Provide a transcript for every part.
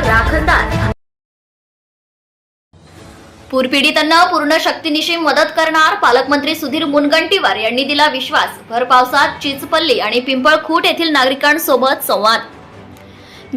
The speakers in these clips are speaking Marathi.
राखणदार. पूरपीडितांना पूर्ण शक्तीनिशी मदत करणार पालकमंत्री सुधीर मुनगंटीवार यांनी दिला विश्वास. भर पावसात चिचपल्ली आणि पिंपळखूट येथील नागरिकांसोबत संवाद.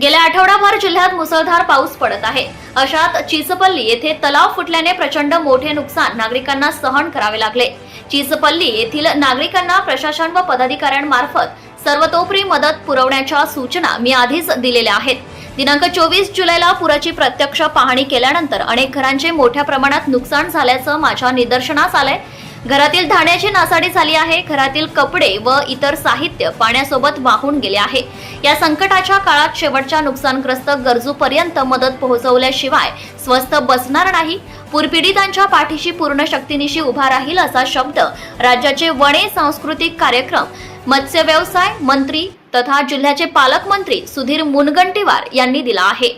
गेल्या आठवडाभर जिल्ह्यात मुसळधार पाऊस पडत आहे. अशात चिचपल्ली येथे तलाव फुटल्याने प्रचंड मोठे नुकसान नागरिकांना सहन करावे लागले. चिचपल्ली येथील नागरिकांना प्रशासन व पदाधिकाऱ्यांमार्फत सर्वतोपरी मदत पुरवण्याच्या सूचना मी आधीच दिलेल्या आहेत. दिनांक चोवीस जुलैला पुराची प्रत्यक्ष पाहणी केल्यानंतर अनेक घरांचे मोठ्या प्रमाणात नुकसान झाल्याचं माझ्या निदर्शनास आलंय. घरातील धान्याची नासाडी झाली आहे. घरातील कपडे व इतर साहित्य पाण्यासोबत वाहून गेले आहे. या संकटाच्या काळात शेवटच्या नुकसानग्रस्त गरजूपर्यंत मदत पोहोचवल्याशिवाय स्वस्थ बसणार नाही. पूरपीडितांच्या पाठीशी पूर्ण शक्तीनिशी उभा राहील असा शब्द राज्याचे वने सांस्कृतिक कार्यक्रम मत्स्य व्यवसाय मंत्री तथा जिल्ह्याचे पालकमंत्री सुधीर मुनगंटीवार यांनी दिला आहे.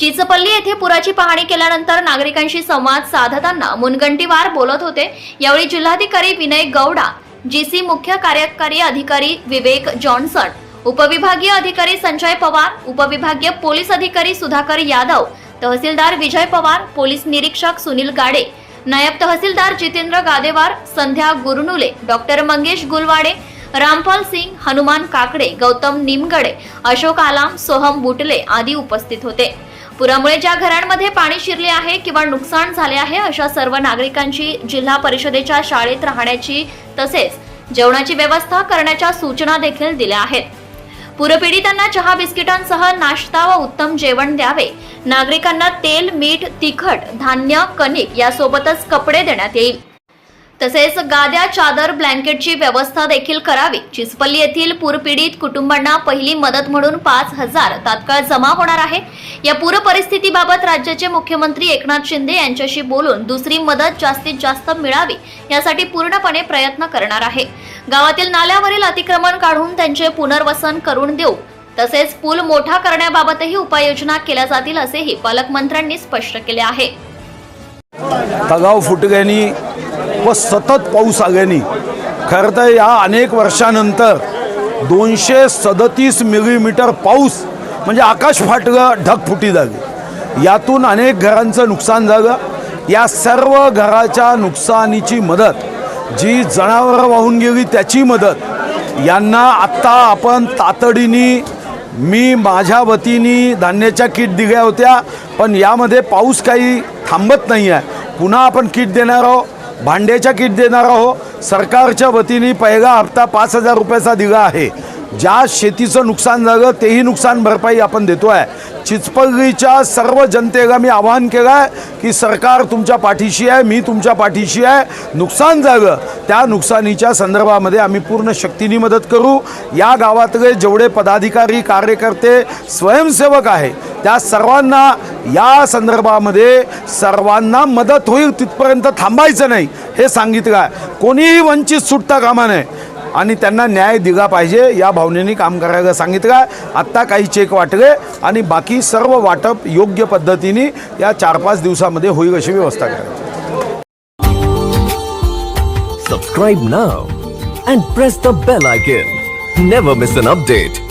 चिचपल्ली येथे पुराची पाहणी केल्यानंतर नागरिकांशी संवाद साधताना मुनगंटीवार बोलत होते. यावेळी जिल्हाधिकारी विनय गौडा जीसी मुख्य कार्यकारी अधिकारी विवेक जॉन्सन उपविभागीय अधिकारी संजय पवार उपविभागीय पोलीस अधिकारी सुधाकर यादव तहसीलदार विजय पवार पोलीस निरीक्षक सुनील गाडे नायब तहसीलदार जितेंद्र गादेवार संध्या गुरनुले डॉक्टर मंगेश गुलवाडे रामपाल सिंग हनुमान काकडे गौतम निमगडे अशोक आलाम सोहम बुटले आदी उपस्थित होते. पुरामुळे ज्या घरांमध्ये पाणी शिरले आहे किंवा नुकसान झाले आहे अशा सर्व नागरिकांची जिल्हा परिषदेच्या शाळेत राहण्याची तसेच जेवणाची व्यवस्था करण्याच्या सूचना देखील दिल्या आहेत. पूरपीडितांना चहा बिस्किटांसह नाश्ता व उत्तम जेवण द्यावे. नागरिकांना तेल मीठ तिखट धान्य कणिक यासोबतच कपडे देण्यात येईल. तसेच गाद्या चादर ब्लँकेटची व्यवस्था देखील करावी. चिचपल्ली येथील पूरपीडित कुटुंबांना पहिली मदत म्हणून पाच हजार तात्काळ जमा होणार आहे. या पूर परिस्थितीबाबत राज्याचे मुख्यमंत्री एकनाथ शिंदे यांच्याशी बोलून दुसरी मदत जास्तीत जास्त मिळावी यासाठी पूर्णपणे प्रयत्न करणार आहे. गावातील नाल्यावरील अतिक्रमण काढून त्यांचे पुनर्वसन करून देऊ. तसेच पूल मोठा करण्याबाबतही उपाययोजना केल्या जातील असेही पालकमंत्र्यांनी स्पष्ट केले आहे. तगाव फुटग्यानी व सतत पाऊस आल्याने. खरं तर या अनेक वर्षानंतर दोनशे सदतीस मिलीमीटर पाऊस म्हणजे आकाश फाटलं ढगफुटी झाली. यातून अनेक घरांचं नुकसान झालं. या सर्व घराच्या नुकसानीची मदत जी जनावरं वाहून गेली त्याची मदत यांना आत्ता आपण तातडीने मी माझ्या वतीने धान्याच्या किट दिल्या होत्या पण यामध्ये पाऊस काही थांबत नाही आहे पुन्हा आपण किट देणार आहोत. भांड्याच्या किट देणार आहो. सरकारच्या वतीने पहिला हप्ता पाच हजार रुपयाचा दिला आहे. ज्या शेतीचं नुकसान झालं तेही नुकसान भरपाई आपण देतो आहे चिचपल्लीच्या सर्व जनतेला मी आवाहन केलं आहे की सरकार तुमच्या पाठीशी आहे मी तुमच्या पाठीशी आहे. नुकसान झालं त्या नुकसानीच्या संदर्भामध्ये आम्ही पूर्ण शक्तीने मदत करू. या गावातले जेवढे पदाधिकारी कार्यकर्ते स्वयंसेवक आहे त्या सर्वांना या संदर्भामध्ये सर्वांना मदत होईल तिथपर्यंत थांबायचं नाही. हे सांगितलं आहे कोणीही वंचित सुटता कामा नये. आणि त्यांना न्याय दिला पाहिजे या भावनेने काम करायला सांगितलं आहे आत्ता काही चेक वाटले आणि बाकी सर्व वाटप योग्य पद्धतीने या चार पाच दिवसामध्ये होईल अशी व्यवस्था करायची. Subscribe now and press the bell icon never miss an update